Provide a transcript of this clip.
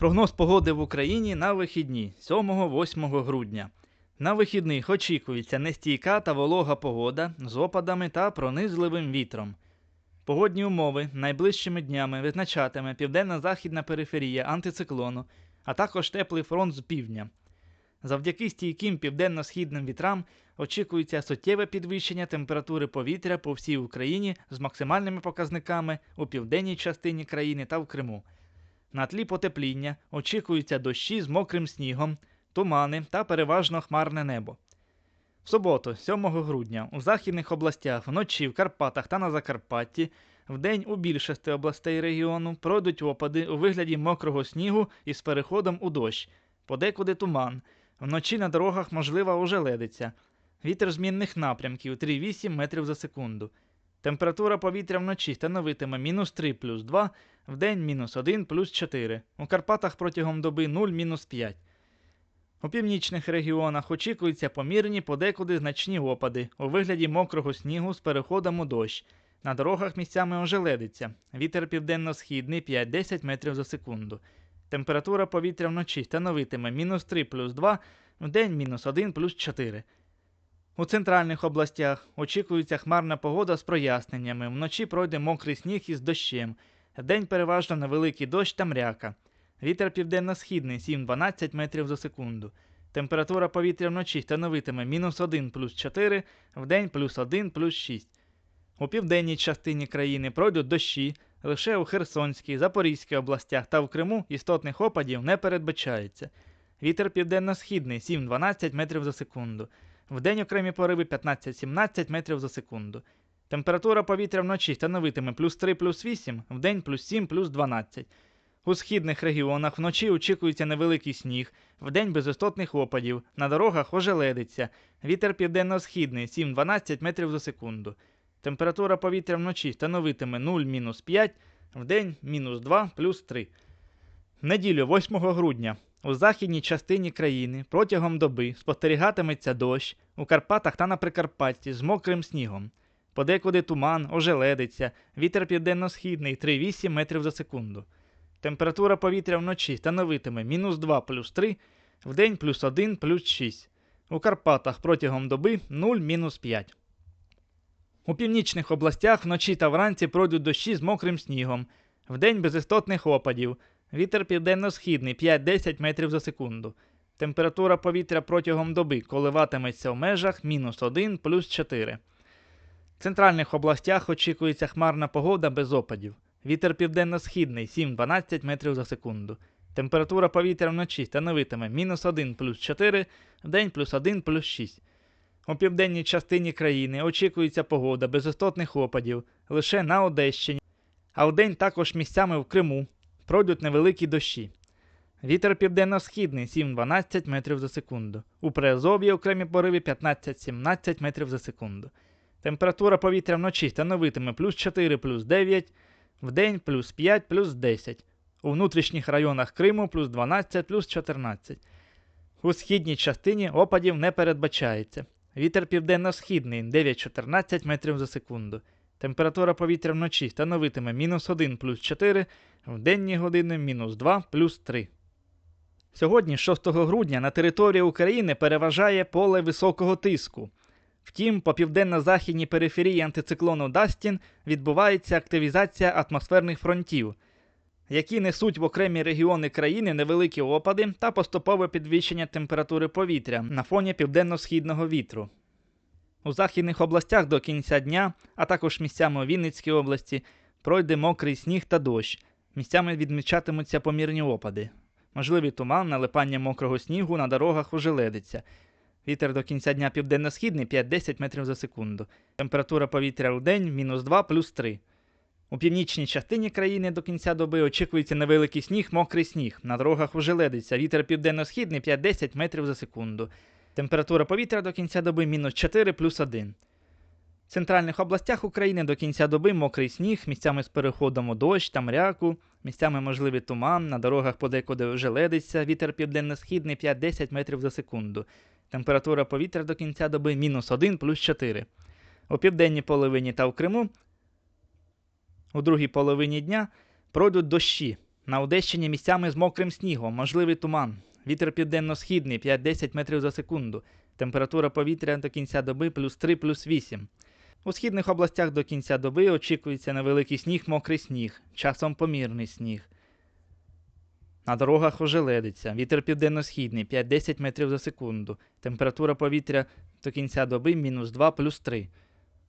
Прогноз погоди в Україні на вихідні 7-8 грудня. На вихідних очікується нестійка та волога погода з опадами та пронизливим вітром. Погодні умови найближчими днями визначатиме південно-західна периферія антициклону, а також теплий фронт з півдня. Завдяки стійким південно-східним вітрам очікується суттєве підвищення температури повітря по всій Україні з максимальними показниками у південній частині країни та в Криму. На тлі потепління очікуються дощі з мокрим снігом, тумани та переважно хмарне небо. В суботу, 7 грудня, у західних областях вночі в Карпатах та на Закарпатті, вдень у більшості областей регіону пройдуть опади у вигляді мокрого снігу із переходом у дощ, подекуди туман. Вночі на дорогах можлива ожеледиця. Вітер змінних напрямків 3,8 метрів за секунду. Температура повітря вночі становитиме мінус 3 плюс 2, вдень мінус 1 плюс 4. У Карпатах протягом доби 0 мінус 5. У північних регіонах очікуються помірні подекуди значні опади у вигляді мокрого снігу з переходом у дощ. На дорогах місцями ожеледиться. Вітер південно-східний 5-10 метрів за секунду. Температура повітря вночі становитиме мінус 3 плюс 2, вдень мінус 1 плюс 4. У центральних областях очікується хмарна погода з проясненнями. Вночі пройде мокрий сніг із дощем. День переважно невеликий дощ та мряка. Вітер південно-східний 7-12 метрів за секунду. Температура повітря вночі становитиме мінус 1 плюс 4, вдень плюс 1 плюс 6. У південній частині країни пройдуть дощі, лише у Херсонській, Запорізькій областях та в Криму істотних опадів не передбачається. Вітер південно-східний 7-12 метрів за секунду. Вдень окремі пориви 15-17 метрів за секунду. Температура повітря вночі становитиме плюс 3 плюс 8, вдень плюс 7 плюс 12. У східних регіонах вночі очікується невеликий сніг, вдень без істотних опадів, на дорогах ожеледиться. Вітер південно-східний 7-12 метрів за секунду. Температура повітря вночі становитиме 0 мінус 5, вдень мінус 2 плюс 3. Неділю 8 грудня у західній частині країни протягом доби спостерігатиметься дощ у Карпатах та на Прикарпатті з мокрим снігом. Подекуди туман, ожеледиться, вітер південно-східний 3,8 метрів за секунду. Температура повітря вночі становитиме мінус 2 плюс 3, вдень плюс 1 плюс 6. У Карпатах протягом доби 0 мінус 5. У північних областях вночі та вранці пройдуть дощі з мокрим снігом, вдень без істотних опадів. Вітер південно-східний 5-10 метрів за секунду. Температура повітря протягом доби коливатиметься в межах мінус 1 плюс 4. В центральних областях очікується хмарна погода без опадів. Вітер південно-східний 7-12 метрів за секунду. Температура повітря вночі становитиме мінус 1 плюс 4, вдень плюс 1 плюс 6. У південній частині країни очікується погода без істотних опадів лише на Одещині, а вдень також місцями в Криму пройдуть невеликі дощі. Вітер південно-східний 7-12 метрів за секунду. У Приазов'ї окремі пориви 15-17 метрів за секунду. Температура повітря вночі становитиме плюс 4 плюс 9, вдень плюс 5 плюс 10. У внутрішніх районах Криму плюс 12 плюс 14. У східній частині опадів не передбачається. Вітер південно-східний 9-14 метрів за секунду. Температура повітря вночі становитиме мінус 1 плюс 4, в денні години мінус 2 плюс 3. Сьогодні, 6 грудня, на території України переважає поле високого тиску. Втім, по південно-західній периферії антициклону Дастін відбувається активізація атмосферних фронтів, які несуть в окремі регіони країни невеликі опади та поступове підвищення температури повітря на фоні південно-східного вітру. У західних областях до кінця дня, а також місцями у Вінницькій області, пройде мокрий сніг та дощ. Місцями відмічатимуться помірні опади. Можливий туман, налипання мокрого снігу на дорогах ожеледиться. Вітер до кінця дня південно-східний 5-10 метрів за секунду. Температура повітря у день мінус 2 плюс 3. У північній частині країни до кінця доби очікується невеликий сніг, мокрий сніг. На дорогах ожеледиться. Вітер південно-східний 5-10 метрів за секунду. Температура повітря до кінця доби мінус 4 плюс 1. В центральних областях України до кінця доби мокрий сніг, місцями з переходом у дощ та мряку, місцями можливий туман, на дорогах подекуди ожеледиться, вітер південно-східний 5-10 метрів за секунду. Температура повітря до кінця доби мінус 1 плюс 4. У південній половині та в Криму у другій половині дня пройдуть дощі. На Одещині місцями з мокрим снігом, можливий туман. Вітер південно-східний 5-10 метрів за секунду. Температура повітря до кінця доби плюс 3 плюс 8. У східних областях до кінця доби очікується невеликий сніг, мокрий сніг, часом помірний сніг. На дорогах ожеледиться. Вітер південно-східний 5-10 метрів за секунду. Температура повітря до кінця доби мінус 2 плюс 3.